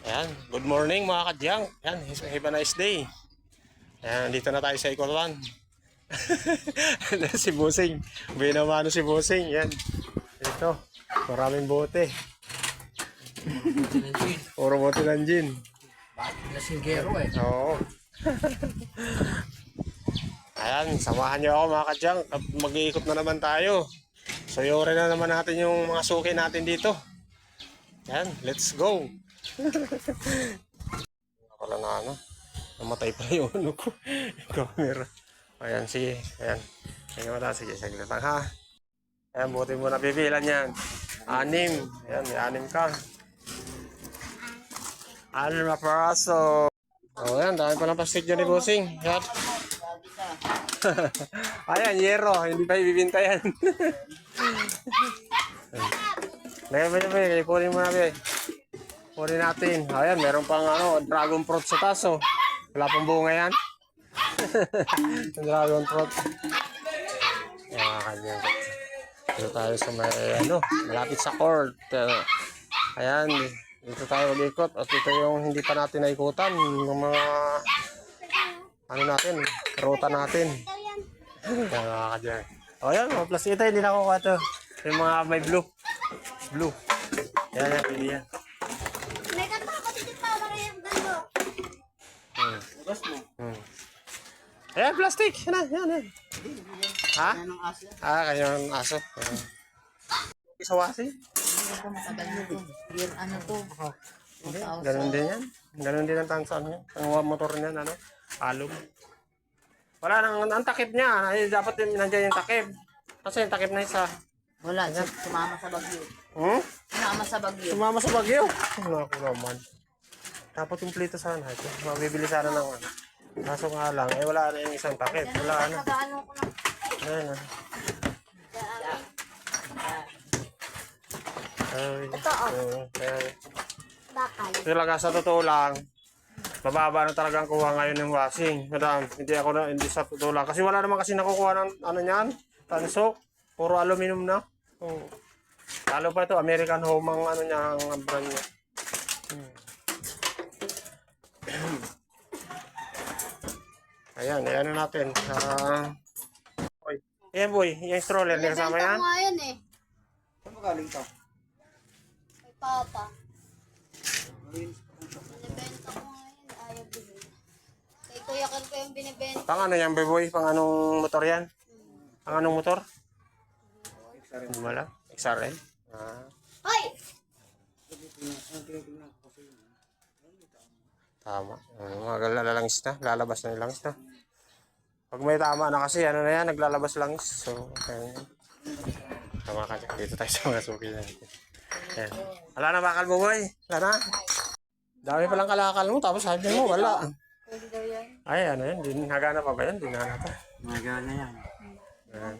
Ayan, good morning mga kadyang. Ayan, have a nice day. Ayan, dito na tayo sa Ikotan. si Busing. Binamano si Busing. Ayan. Ito, maraming bote. Puro bote ng gin. Lasinggero eh. Oo. Ayan, samahan niyo ako mga kadyang. Mag-iikot na naman tayo. So, yore na naman natin yung mga suki natin dito. Ayan, let's go. Wala na ano. Namatay pa yung ano ko. Yung camera. Ayan, sige. Ayan. Ayan mata. Sige, saglit lang ha. Ayan, buti mo na bibilan yan. Anim. Ayan, may anim ka. Anim na paraso. Oh, yan. Dami pa ng plastic dyan ni Bossing. Yan. Ayan, yero. Hindi pa ibibinta yan. Lagay niya, be? Kunin mo na, be. Kunin natin. Ayan, meron pang ano, dragon fruit sa taso. Wala pang bunga yan. dragon fruit. Mga kanyang. Dito tayo sa may, ano, malapit sa court. Ayan, dito tayo mag-ikot. At ito yung hindi pa natin naikutan. Yung mga, ano natin, ruta natin. Mga kanyang. O yan, mga plus ito, hindi na ako ito. Yung mga may blue. Blue. Yan, yan, pili yan. May kanta ako dito pa para yung dalo. Hmm. Bukas mo. Hmm. Ayan, plastic. Yan na, yan, yan. Ha? Anong aso? Ah, kanyang aso. Ayan. Sa wasi? Hindi ko matagal na to. Year ano to? Hindi, ganun din yan. Ganun din ang tansan niya. Ang motor niya, ano? Alum. Wala nang, ang takip niya. Ay, dapat yung nandiyan yung takip. Kasi yung takip na isa. Wala, sum- sumama sa bagyo. Hmm? Sumama sa bagyo. Sumama sa bagyo. Naku naman. Dapat kumplito sana ito. Mabibili sana ng ano. Kaso nga lang, eh wala na yung isang takip. Wala na. Ayan na. Ay, Ito, oh. oo, ayan. Bakal. Talaga sa totoo lang, mababa na talaga ang kuha ngayon ng washing. Madam, hindi ako na, hindi sa totoo lang. Kasi wala naman kasi nakukuha ng ano niyan, tansok. Puro aluminum na. Oh. Lalo pa ito, American Home ang ano niya, ang brand niya. Hmm. Ayan, ayan na natin. Ah, boy. Ayan boy, yung stroller, hindi kasama yan? nga yan eh. Saan mo galing to? Kay Papa. Binibenta ko nga yan. Ayaw bilhin. Kay Kuya Ken ko yung binibenta. Pang ano yan, boy? Pang anong motor yan? Pang anong motor? Hindi mo alam. XRL? Ah, Hoy! tama. Ano, mga lalangis na. Lalabas na yung langis na. Pag may tama na kasi, ano na yan, naglalabas langis. So, ayan. Tama ka dyan. Dito tayo sa mga suki natin. Ayan. Wala na bakal mo, boy. Wala na. Dami palang kalakal mo, tapos sabi mo, wala. Ay, ano yan, din, nagana pa ba yan? Dinana pa. Mga na yan. Ayan.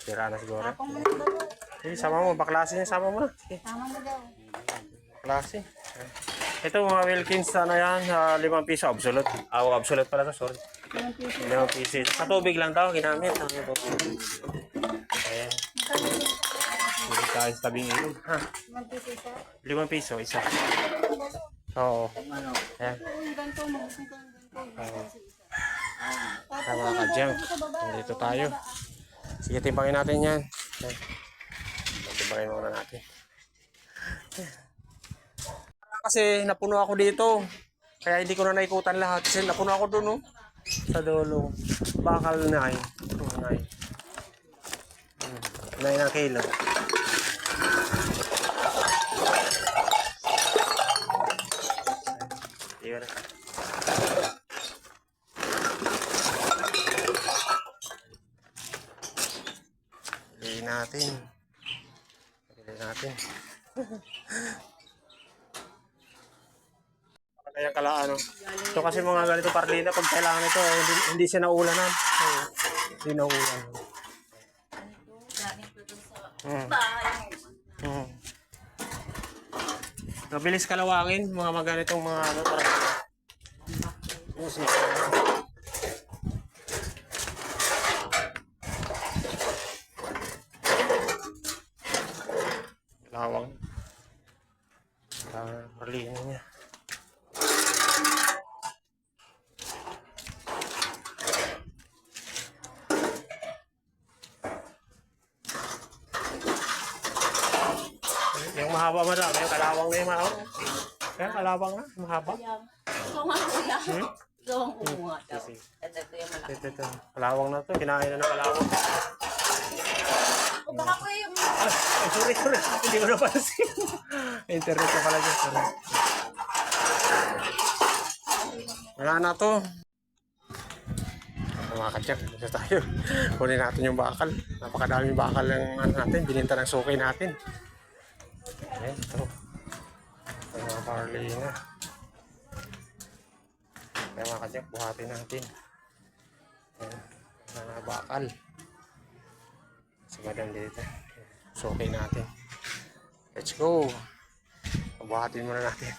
Sira na siguro. Sige, sama mo. Baklase niya, sama mo na. Sige. Tama mo daw. Klase. Ito mga Wilkins ano yan, uh, limang piso, absolute. Ah, oh, absolute pala to, sorry. Limang piso. Sa tubig lang daw, ginamit. Ano to? Ayan. Hindi tayo sa tabing ilog. Ha? Limang piso, isa. Oo. Ayan. Oo. Tama ka dyan. Nandito tayo. Sige, timbangin natin yan. Ayan. Timbangin muna natin. Kasi napuno ako dito. Kaya hindi ko na naikutan lahat. Kasi napuno ako doon, oh. Sa dulo. Bakal na eh. Nine. Hmm. Nine ang kilo. Na. Piliin natin. Piliin natin. Kaya kala ano. Ito kasi mga ganito parlina pag kailangan ito eh, hindi, hindi siya naulanan. Oo. Hindi naulanan. Hmm. Hmm. Mabilis kalawangin mga mga ganitong mga ano parang Kasi, Lawang. Sa marlina niya. Yung mahaba mo daw, yung kalawang na yung mahaba. Kaya kalawang na, mahaba. Ikaw nga kuya. Hmm? Ikaw ang kumuha daw. Sige. Ito, ito yung malaki. Ito, ito. Kalawang na to, kinain na ng kalawang. O baka kuya yung... Ay, ay, sorry, sorry. Hindi ko napansin. Internet ko pala dyan. Sorry. Wala na to. Mga katyak, dito tayo. Kunin natin yung bakal. Napakadaming bakal ng ano natin. Bininta ng sukay natin. Ito. Ito mga barley na. Kaya mga katyak, buhatin natin. Ayan, mga bakal. Si madam dito. Sukay natin. Let's go. Pabuhatin muna natin.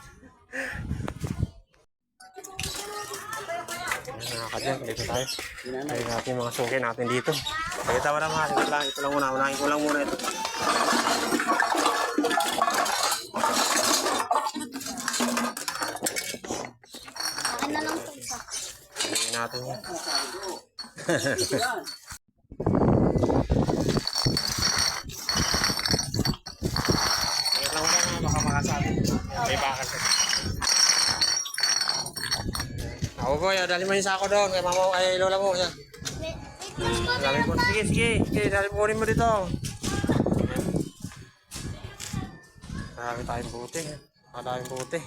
Ayan, mga dito tayo. Tayo natin mga sukay natin dito. Pakita mo naman, ito lang, ito lang muna. Unahin ko lang muna ito. Akin na lang ito isa. Tingnan natin yan. Tingnan lang muna, baka makasabi. May bakal ka. Ako boy, dali mo yung sako doon. Kay mama, kay lola mo. Yan. Dali mo. Sige, sige. Sige, dali mo rin mo dito. Marami tayong buti. Marami buti.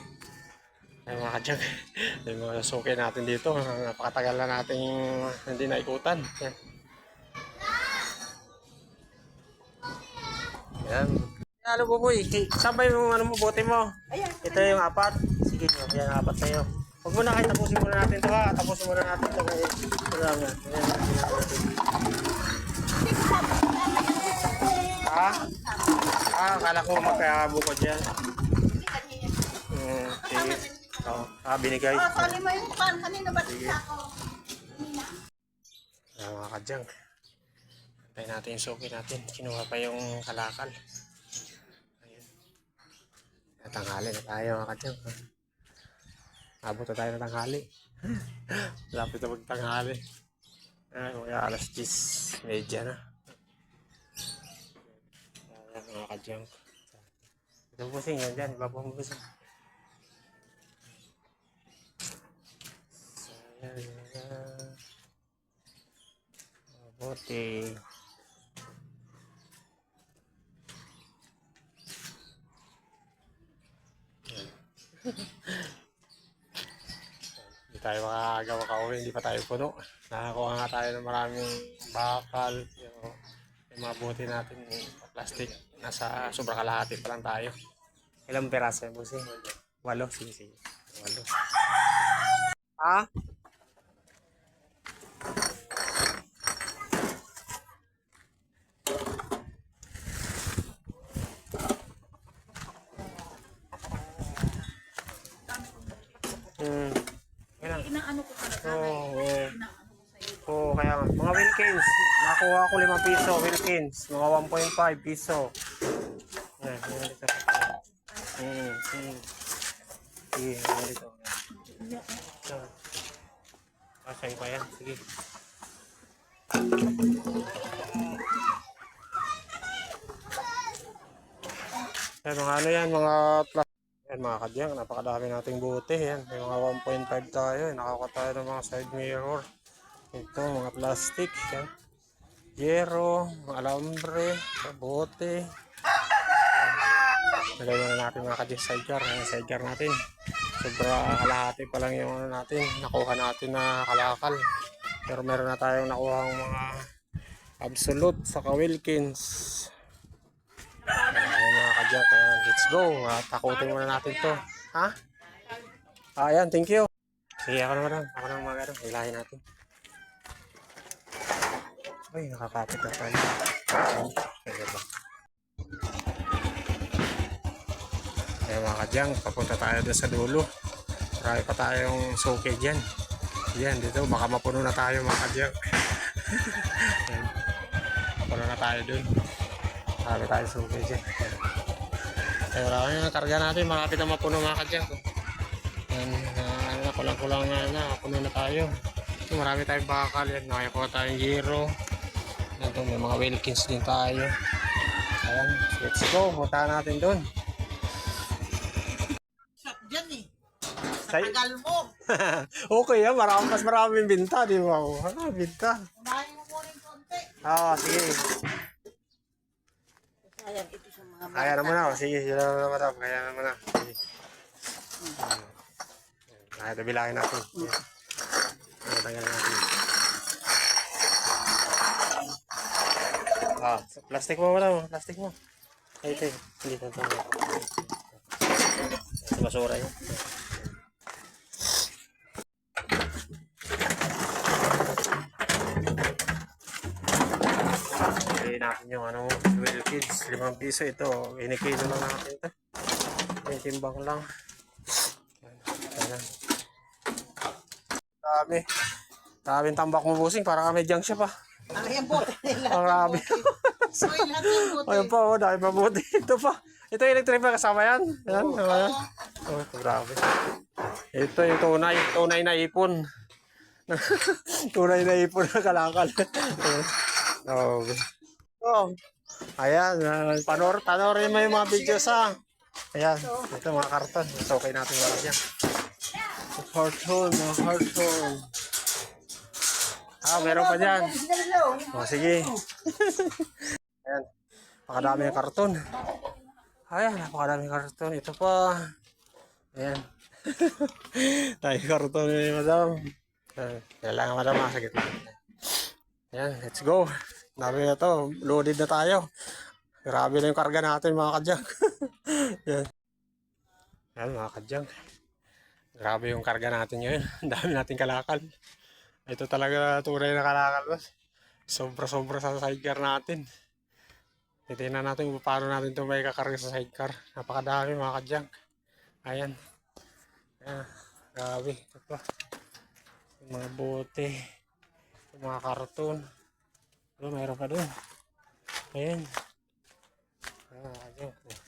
Ay mga kadyag. Yung mga suki natin dito. Napakatagal na natin hindi naikutan. Yan. Yan. Ano po boy? Saan ba yung ano mo, bote mo? Ito yung apat. Sige nyo, yan apat sa'yo. Huwag muna kayo, tapusin muna natin ito ha. Tapusin muna natin ito. Kaya, ito lang yan. Ayan. Ha? Ah, akala ko magkakabukod yan. Hmm, sige. Oh, ah, binigay. Oh, sali mo yung pan. Kanina ba Sige. Ah, mga kadyang. Antay natin yung suki natin. Kinuha pa yung kalakal. Ayun. Tanghali na tayo mga kadyang. Abot na tayo ng tanghali. Lapit na magtanghali. Ay, mga alas 10. Medya na. Ayan mga kadyang. Ito busing yan dyan. Iba po ang busing. Ayan. Mabuti. Hindi tayo makakagawa ka uwi, hindi pa tayo puno. Nakakuha nga tayo ng maraming bakal. Yung, yung mga buti natin, yung plastic. Nasa sobrang kalahati pa lang tayo. Ilang peraso yung busi? Walo? Sige, sige. Walo. Ha? 15, mga 1.5 piso. Ayan, ayan dito. Ayan, ayan. Ayan, dito. Ayan. Ah, sa'yo pa yan. Sige. Ayan, mga ano yan, mga plastic. Ayan mga kadyang, napakadami nating buti. Ayan, may mga 1.5 tayo. Nakakuha tayo ng mga side mirror. Ito, mga plastic. Ayan. Yero, alambre, bote. Lagay na natin mga kadyang sidecar. Yan, sidecar natin. Sobra kalahati pa lang yung ano natin. Nakuha natin na kalakal. Pero meron na tayong nakuha mga absolute sa Wilkins. Ayan mga kadyak, ayan, let's go. Uh, takutin muna natin to. Ha? Ah, ayan, thank you. Sige, ako naman. Ako naman mga gano'n. Hilahin natin. Ay, nakakapit na tayo. Ayan ba? Ayan mga kadyang, papunta tayo doon sa dulo. Marami pa tayong suki dyan. Yan, dito, baka mapuno na tayo mga kadyang. Mapuno na tayo doon. Marami tayong suki dyan. Ayan. Ay, wala na karga natin. Malapit na mapuno mga kadyang. Yan, uh, ano na, kulang-kulang na, na, puno na tayo. Marami tayong bakal. Yan, nakakuha tayong gyro. To, may mga Wilkins din tayo. Ayan, let's go. Punta natin doon. Shot dyan eh. Say- Tagal mo. okay, yan. Marami, mas maraming binta, di ba? Oh, Ano, binta? Unahin mo muna yung konti. Ah, sige. Sayang ito sa mga Kaya naman ako. Sige, na naman ako. Kaya naman ako. Sige. Hmm. Ah, ito bilangin natin. Ito tanggalin natin. Ah, plastic mo wala mo. Plastic mo. Ay, ito. Hindi ito. ito. Sa basura yun. Bili natin yung ano, Wilkins, limang piso ito. Inikilo lang natin ito. May timbang lang. Ayan. Dami. Daming tambak mo busing, para kami junk siya pa. Ano yung bote nila? Ang grabe. Uy, lahat yung bote. Ayun pa, oh, dahil mabuti. Ito pa. Ito yung electric pa kasama yan. Yan, kasama yan. Oh, ito, grabe. Ito yung tunay, tunay na ipon. tunay na ipon na kalakal. oh. oh. Ayan, uh, panor, panorin mo yung mga video sa Ayan, ito mga karton. Ito okay natin wala yan. Carton, mga carton. Ah, meron pa dyan. O, sige. Ayan. Napakadami ng karton. Ayan, napakadami ng karton. Ito pa. Ayan. Tayo karton ni madam. Kailangan madam ah, sa gitna. Ayan, let's go. Dami na to. Loaded na tayo. Grabe na yung karga natin mga kadyang. Ayan. Ayan mga kadyang. Grabe yung karga natin ngayon. Ang dami nating kalakal. Ito talaga tunay na kalakal. boss. Sobra-sobra sa sidecar natin. Titignan natin kung paano natin ito may kakarga sa sidecar. Napakadami mga kadyang. Ayan. Ayan. Grabe. Ito. Yung mga bote. Yung mga karton. Ito, mayroon pa doon. Ayan. Ayan mga kadyang. Ayan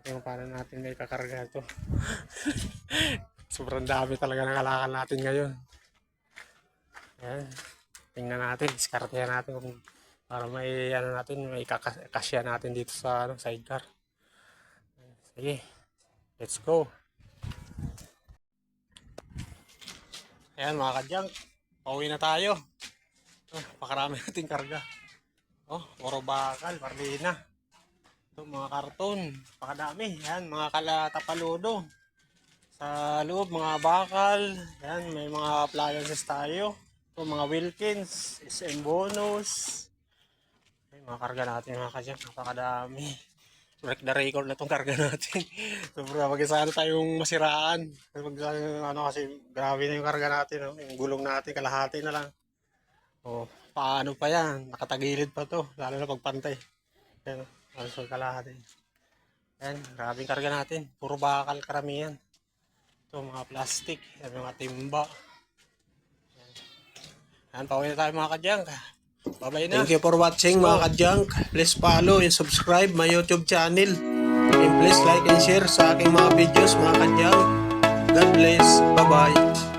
natin kung paano natin may kakarga. Sobrang dami talaga ng kalakal natin ngayon. Ayan. Tingnan natin, diskartehan natin kung para may ano natin, may kakas- kasya natin dito sa ano, sidecar. Sige. Let's go. Ayan mga kadyang. Pauwi na tayo. Oh, pakarami nating karga. Oh, puro bakal, parlina. Ito mga karton, pakadami. Yan, mga kalatapaludo. Sa loob, mga bakal. Yan, may mga appliances tayo. Ito, mga Wilkins, SM bonus. Ay, mga karga natin mga kadyang. Napakadami. Break the record na itong karga natin. Sobra, wag sana tayong masiraan. Wag, ano kasi, grabe na yung karga natin. No? Yung gulong natin, kalahati na lang. O, paano pa yan? Nakatagilid pa to. Lalo na pagpantay. Yan, halos wag kalahati. Yan, grabing karga natin. Puro bakal karamihan. Ito, mga plastic. Yan, mga timba. Yan, pauwi na tayo mga kadyang. Bye-bye na. Thank you for watching mga kadyang. Please follow and subscribe my YouTube channel. And please like and share sa aking mga videos mga kadyang. God bless. Bye-bye.